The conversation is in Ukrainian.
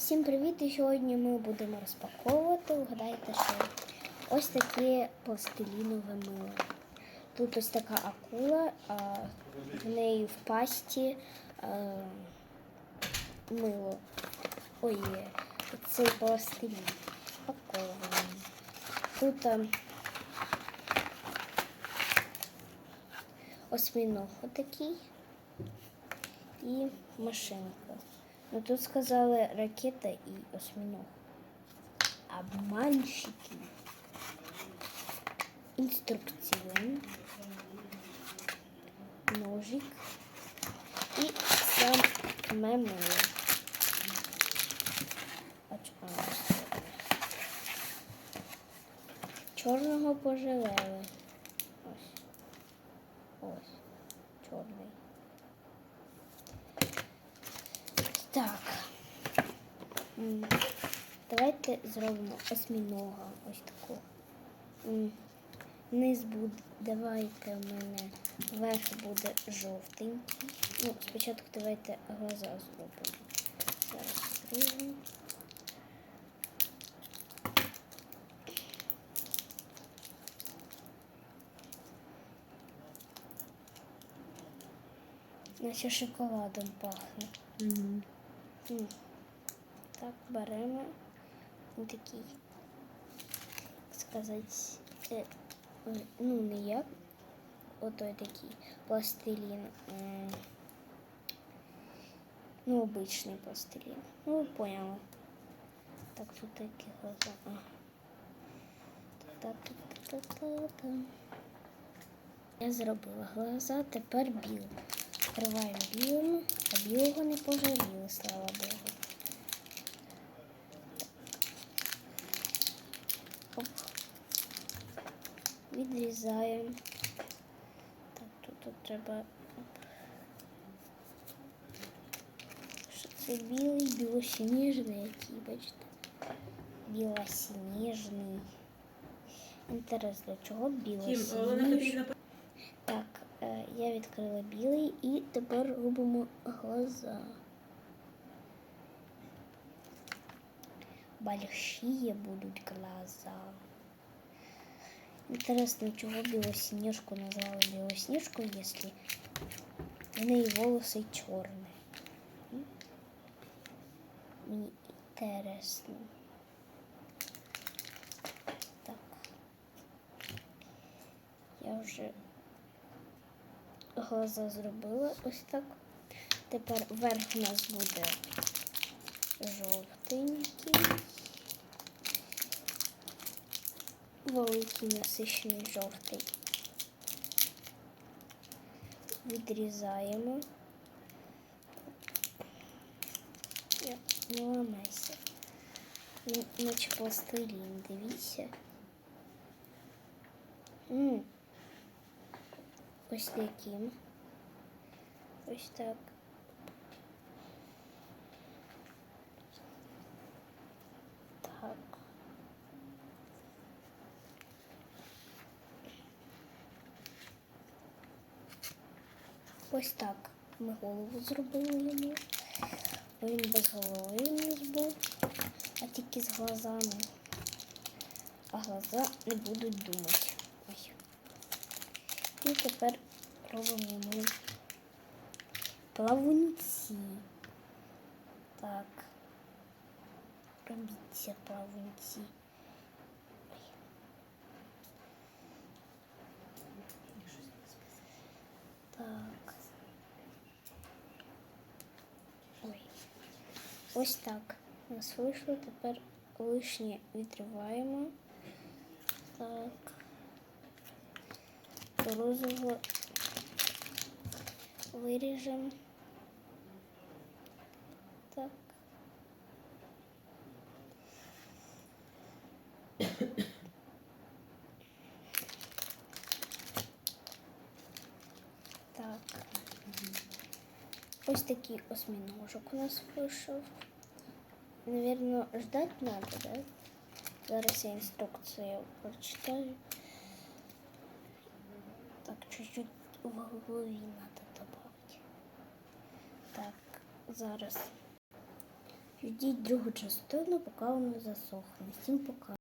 Всім привіт! І сьогодні ми будемо розпаковувати. Вгадайте, що ось таке пластилінове мило. Тут ось така акула, а в неї в пасті е, мило. Ой, цей пластилін спакований. Тут е, осьміног отакий і машинка. Ну тут сказали ракета і осьминог. Обманщики. Інструкція. Ножик. І сам мемо. Чорного пожалели. Ось. Ось. Чорний. Так. Давайте зробимо осьмінога. Ось такого. Низ буде, давайте в мене верх буде жовтенький. Ну, спочатку давайте глаза зробимо. Зараз зробимо. Наче шоколадом пахне. Угу. М. Так, беремо такий, як сказати, ну не як, отой такий пластилін. Ну, обичний пластилін. Ну, ви поняли. Так, тут такі глаза. А. Та-та-та-та-та-та. Я зробила глаза, тепер біл. Вкриваємо білим, а білого не пожаліли, слава Богу. Оп. Відрізаємо. Так, тут, тут треба. Що це білий, білосніжний, який, бачите? Білосніжний. Інтересно, чого білосніжний? Петрівна, Так, е, я відкрила білий і тепер робимо глаза. Большие будуть глаза. Интересно, чего Белоснежку назвали Белоснежкой, если в неї волоси чорні. М? Мені інтересно. Так. Я вже глаза зробила ось так. Тепер верх у нас буде жовтенький. Великий насичений жовтий. Відрізаємо. Не ламайся. Наче пластилін, дивіться. М. Ось таким. Ось так. Так. Ось так ми голову зробили йому. Він без голови у нас був, а тільки з глазами. А глаза не будуть думати. І тепер робимо йому плавунці. Так. Робіться плавунці. Так. Ой. Ось так. У нас вийшло. Тепер лишнє відриваємо. Так. Розово виріжемо. Так. Так. Ось такий осьминожок у нас вийшов. Наверно, ждать надо, да? Зараз я інструкцію прочитаю. Так, чуть-чуть в голові надо добавить. Так, зараз Ждіть другу частину, поки воно засохне. Всім пока.